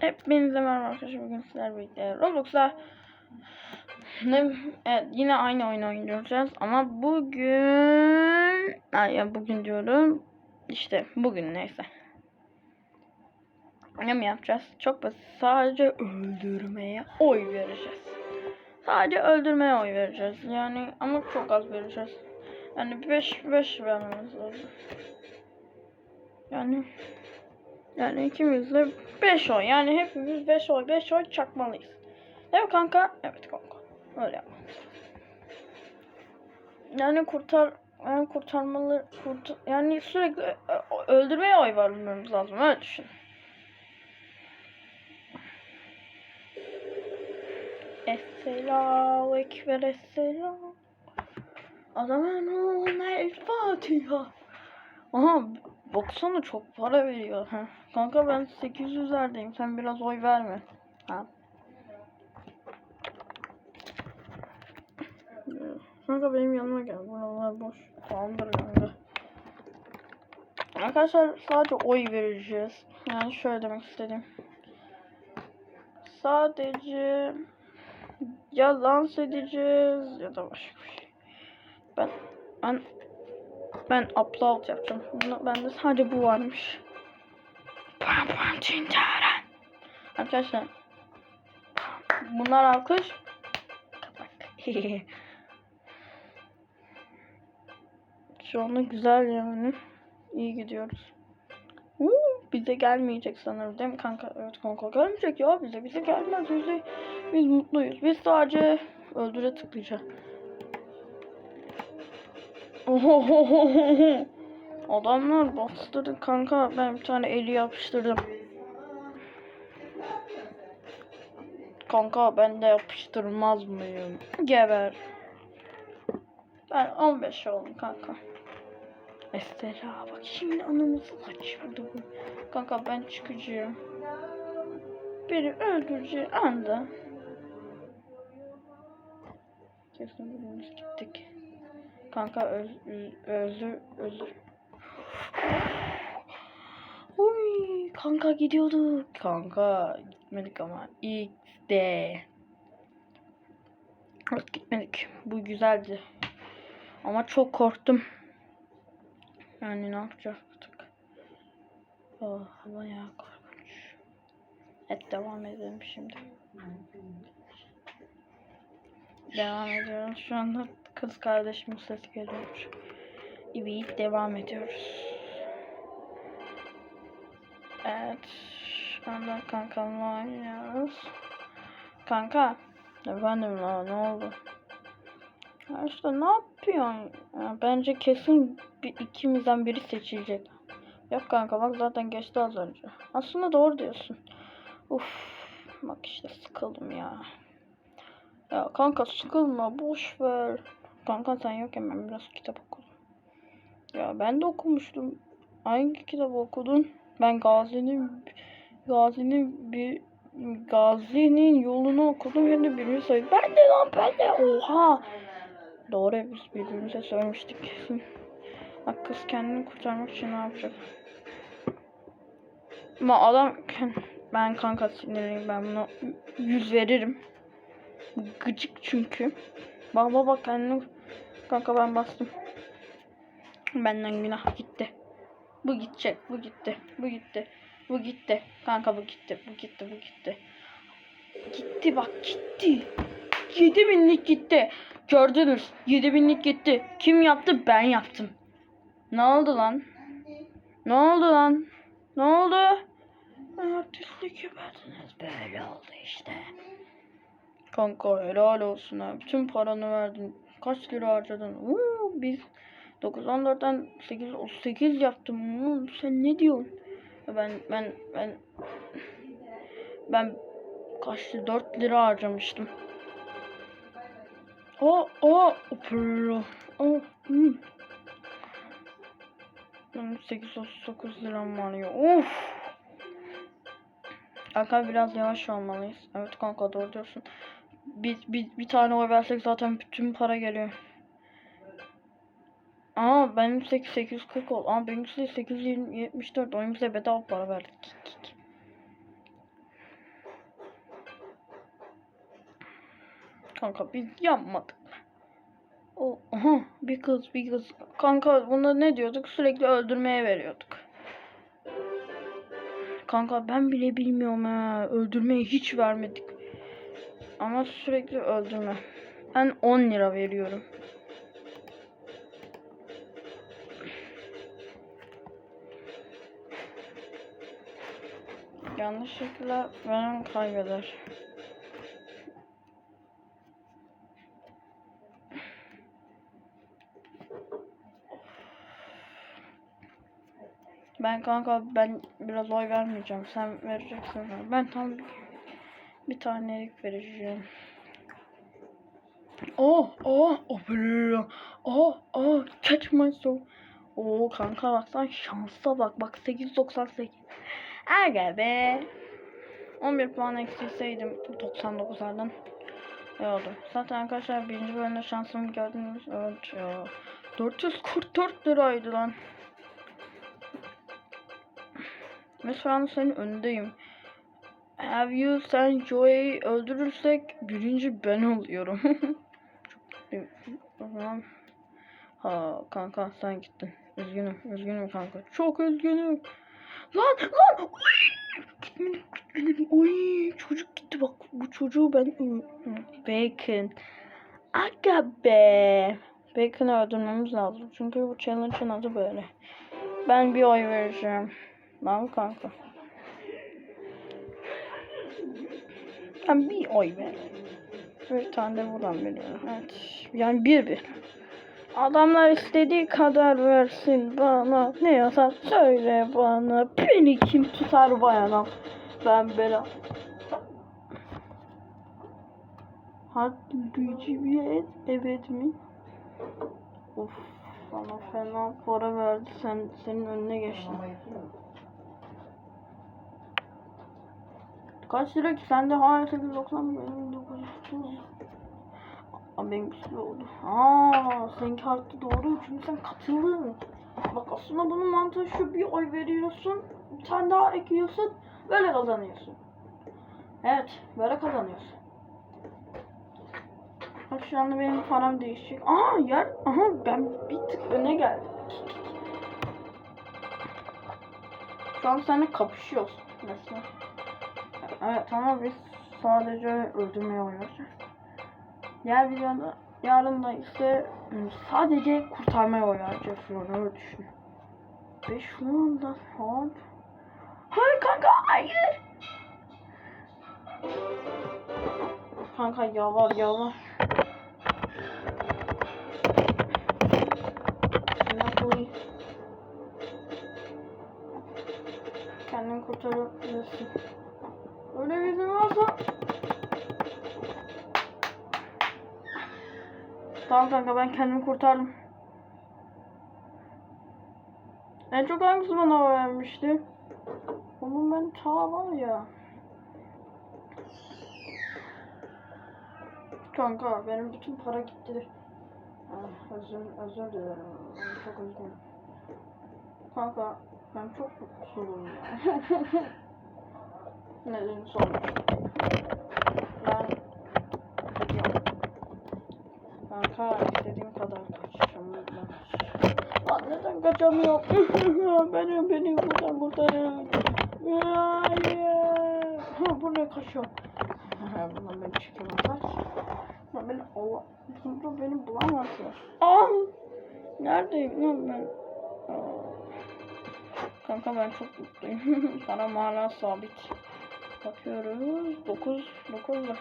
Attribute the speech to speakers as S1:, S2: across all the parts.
S1: Hepinize merhaba arkadaşlar. Bugün sizlerle birlikte Roblox'ta ne, evet, yine aynı oyunu oynayacağız ama bugün ay ya bugün diyorum işte bugün neyse ne mi yapacağız? Çok basit. Sadece öldürmeye oy vereceğiz. Sadece öldürmeye oy vereceğiz. Yani ama çok az vereceğiz. Yani 5 5 vermemiz lazım. Yani yani ikimiz de 5 oy. Yani hepimiz 5 oy 5 oy çakmalıyız. Değil mi kanka? Evet kanka. Öyle yapmamız lazım. Yani kurtar yani kurtarmalı kurt yani sürekli ö- öldürmeye oy vermemiz lazım. Öyle düşün. Esselahu Ekber Esselam. Adamın oğluna El Fatiha. Aha baksana çok para veriyor. Kanka ben 800'lerdeyim. Sen biraz oy verme. Ha. Kanka benim yanıma gel. Buralar boş. Tamamdır kanka. Arkadaşlar sadece oy vereceğiz. Yani şöyle demek istedim. Sadece ya dans edeceğiz ya da başka bir şey. Ben ben ben upload yapacağım. Bunda, bende sadece bu varmış. Pam pam çintaren. Arkadaşlar bunlar alkış. Şu anda güzel yani. İyi gidiyoruz. Uuu, bize gelmeyecek sanırım değil mi kanka? Evet kanka gelmeyecek ya bize. Bize gelmez. Bize, biz mutluyuz. Biz sadece öldüre tıklayacağız. Adamlar bastırdı kanka. Ben bir tane eli yapıştırdım. Kanka ben de yapıştırmaz mıyım? Geber. Ben 15 oldum kanka. Mesela bak şimdi anamızı kaçırdı bu. Kanka ben çıkacağım. Beni öldüreceği anda. Kesin birimiz gittik. Kanka öz, öz, özür özür. Uy, kanka gidiyorduk. Kanka gitmedik ama de. Evet gitmedik. Bu güzeldi. Ama çok korktum. Yani ne yapacaktık? Oh, bayağı korkunç. Evet devam edelim şimdi. Devam ediyoruz. Şu anda kız kardeşimin sesi geliyor. Evet devam ediyoruz. Evet. Şu anda kankamla oynuyoruz. Kanka. Efendim la ne oldu? Ya ne yapıyorsun? Ya bence kesin bir, ikimizden biri seçilecek. Yok kanka bak zaten geçti az önce. Aslında doğru diyorsun. Uf. Bak işte sıkıldım ya. Ya kanka sıkılma boş ver. Kanka sen yokken ben biraz kitap okudum. Ya ben de okumuştum. Hangi kitabı okudun? Ben Gazi'nin Gazi'nin bir Gazi'nin yolunu okudum de birinci sayı. Ben de lan ben de oha. Doğru biz birbirimize söylemiştik. Bak kız kendini kurtarmak için ne yapacak? Ama adam ben kanka sinirliyim ben buna yüz veririm. Gıcık çünkü. Bak bak kendini kanka ben bastım. Benden günah gitti. Bu gidecek, bu gitti, bu gitti, bu gitti. Kanka bu gitti, bu gitti, bu gitti. Gitti bak gitti. 7 binlik gitti. Gördünüz 7 binlik gitti. Kim yaptı? Ben yaptım. Ne oldu lan? Ne oldu lan? Ne oldu? Artistlik yapardınız. Böyle oldu işte. Kanka helal olsun ha. Bütün paranı verdin. Kaç lira harcadın? Uuu biz 914'ten 8 38 yaptım. Uuu, sen ne diyorsun? Ben ben ben ben kaçtı 4 lira harcamıştım. O o. O hmm. Benim 839 liram var ya. Of. Kanka biraz yavaş olmalıyız. Evet kanka doğru diyorsun bir, bir, bir tane oy versek zaten bütün para geliyor. Ama benim 8, 840 oldu. Ama benim 874. Oyun bize bedava para verdi. Kanka biz yapmadık. O, aha, bir kız bir kız. Kanka bunda ne diyorduk? Sürekli öldürmeye veriyorduk. Kanka ben bile bilmiyorum ha. Öldürmeye hiç vermedik. Ama sürekli öldürme. Ben 10 lira veriyorum. Yanlışlıkla benim kaybeder. Ben kanka ben biraz oy vermeyeceğim. Sen vereceksin. Ben tam bir, bir tanelik vereceğim. Oh oh oh. Oh oh catch my soul. Oo kanka bak sen şansa bak. Bak 898. Aga be. 11 puan eksilseydim 99'lardan ne oldu? Zaten arkadaşlar birinci bölümde şansımı gördünüz. Evet ya. 444 liraydı lan. Ve şu an senin önündeyim. Have you sen Joy'u öldürürsek birinci ben oluyorum. O zaman ha kanka sen gittin. Üzgünüm, üzgünüm kanka. Çok üzgünüm. Lan lan. Oy! Gitmedim. Oy çocuk gitti bak. Bu çocuğu ben Bacon. Aga be. Bacon'ı öldürmemiz lazım. Çünkü bu challenge'ın adı böyle. Ben bir oy vereceğim. Lan kanka. Ben bir oy ver. Bir tane de buradan veriyorum. Evet. Yani bir bir. Adamlar istediği kadar versin bana. Ne yazar söyle bana. Beni kim tutar bayanam. Ben bela. Hadi bir evet mi? Of sana fena para verdi sen senin önüne geçtim. Kaç lira ki sende hala 890 benim 930. Aa benim üstü oldu. Aa seninki arttı doğru çünkü sen katıldın. Bak aslında bunun mantığı şu bir oy veriyorsun bir tane daha ekliyorsun böyle kazanıyorsun. Evet böyle kazanıyorsun. Bak şu anda benim param değişecek. Aa yer. Aha ben bir tık öne geldim. Şu an seninle kapışıyoruz mesela. Evet ama biz sadece öldürmeye oynayacağız. Diğer videoda yarın da ise ıı, sadece kurtarmaya oynayacağız öyle düşün. Ve şu anda saat... Hayır kanka hayır! Kanka yavaş yavaş. Tamam kanka ben kendimi kurtardım. En çok hangisi bana vermişti? Onun ben ta var ya. Kanka benim bütün para gitti. Ah, özür, özür dilerim. Çok üzgünüm. Kanka ben çok mutluyum ya. Nedeni sormuş. Ben gidiyorum. Kanka istediğim kadar ben. Aa, neden kaçamıyorum? beni beni buradan kurtarın. Hayır. Ha buraya kaçıyorum. Bundan beni çekemezler. Ya beni Allah. Sonra beni bulamazlar. Aa! Neredeyim lan ben? Kanka ben çok mutluyum. Param hala sabit. Bakıyoruz. 9 9 da.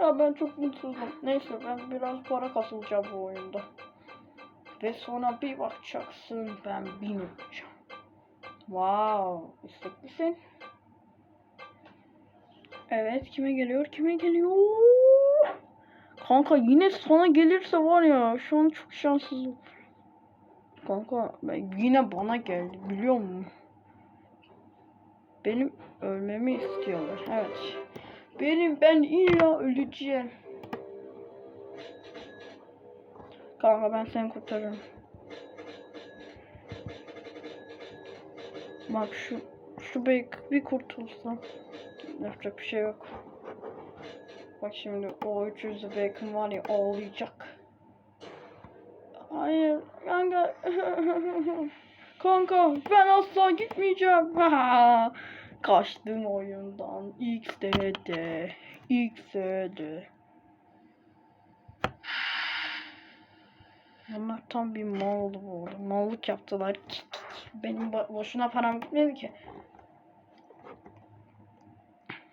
S1: Ya ben çok mutsuzum. Neyse ben biraz para kasılacağım bu oyunda. Ve sonra bir bakacaksın ben bin olacağım. Wow. İsteklisin. Evet kime geliyor? Kime geliyor? Kanka yine sana gelirse var ya şu an çok şanssızım. Kanka ben- yine bana geldi biliyor musun? Benim ölmemi istiyorlar. Evet. Benim ben illa öleceğim. Kanka ben seni kurtarırım. Bak şu şu bir, bir kurtulsam. Yapacak bir şey yok. Bak şimdi o 300 Bacon var ya ağlayacak. Hayır kanka. kanka ben asla gitmeyeceğim. Kaçtın oyundan. XD'de. XD'de. Bunlar tam bir mal oldu bu arada. Mallık yaptılar. Benim bo- boşuna param gitmedi ki.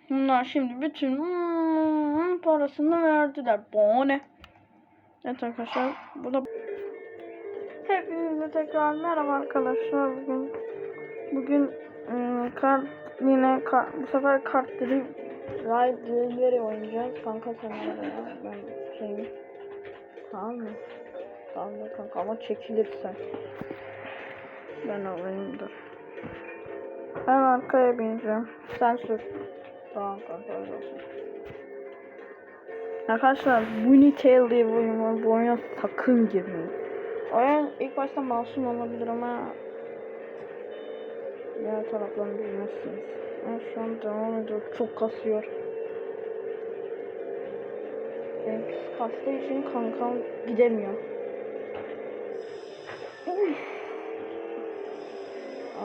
S1: Bunlar şimdi bütün hmm, parasını verdiler. Bu ne? Evet arkadaşlar burada Hepinize tekrar merhaba arkadaşlar. Bugün bugün ıı, kart yine kart, bu sefer kartları Ride Delivery oynayacağız. Kanka sen nereye? Ben şeyim. Tamam mı? Tamam da kanka ama çekilirsen. Ben alayım dur. Ben arkaya bineceğim. Sen sür. Tamam kanka öyle olsun. Arkadaşlar Tail diye bir oyun var. Bu oyuna sakın girmeyin. Oyun ilk başta masum olabilir ama diğer taraflarını bilmezsiniz. Ben şu an devam ediyor. Çok kasıyor. Benimkisi kastığı için kankam gidemiyor.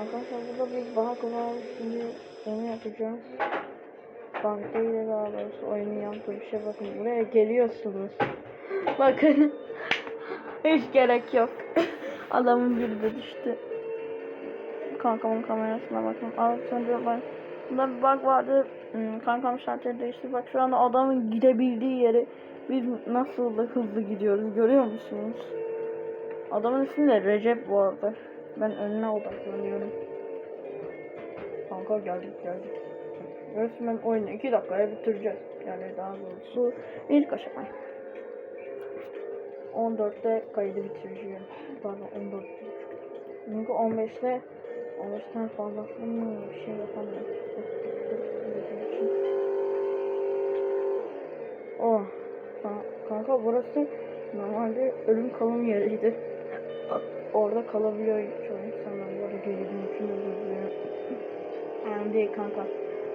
S1: Arkadaşlar burada bir bug var. Şimdi onu yapacağız. Banka ile daha doğrusu oyunun bir şey bakın. Buraya geliyorsunuz. bakın. Hiç gerek yok. Adamın biri de düştü. Kankamın kamerasına bakın. Az önce ben Bunda bir bug vardı. Hmm, Kankam şartları değişti. Bak şu anda adamın gidebildiği yeri biz nasıl da hızlı gidiyoruz görüyor musunuz? Adamın ismi de Recep bu arada. Ben önüne odaklanıyorum. Kanka geldik geldik. Resmen oyunu 2 dakikaya bitireceğiz. Yani daha doğrusu ilk aşamayı. 14'te kaydı bitireceğim. Pardon 14. Çünkü 15'te 15'ten fazlasını bir şey yapamıyorum. Oh. Ka- Kanka burası normalde ölüm kalım yeriydi. Orada kalabiliyor çoğu insanlar. Bu arada geldiğim için özür dilerim. Yani değil kanka.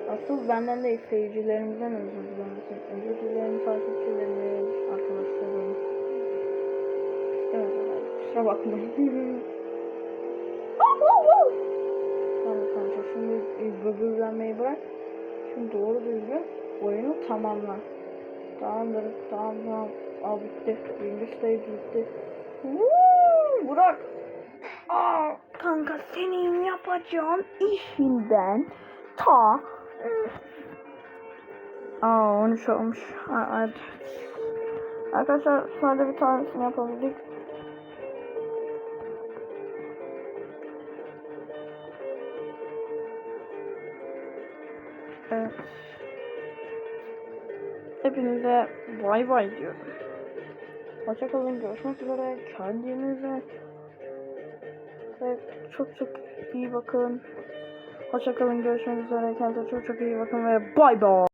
S1: Asıl benden değil seyircilerimizden özür dilerim. Özür dilerim takipçilerimiz, arkadaşlarım. Evet, kusura bakmayın. Tamam kanka şimdi e, böbürlenmeyi bırak. Şimdi doğru düzgün oyunu tamamla. Tamamdır tamam tamam. Al bitti. Birinci stage bitti. Woo! Burak. Aa, kanka senin yapacağın işinden ta Aa 13 olmuş. Ha, hadi. Arkadaşlar sadece bir tanesini yapabildik. Evet. Hepinize bay bay diyorum. Hoşçakalın. Görüşmek üzere. Kendinize ve çok çok iyi bakın. Hoşçakalın. Görüşmek üzere. Kendinize çok çok iyi bakın ve bay bay.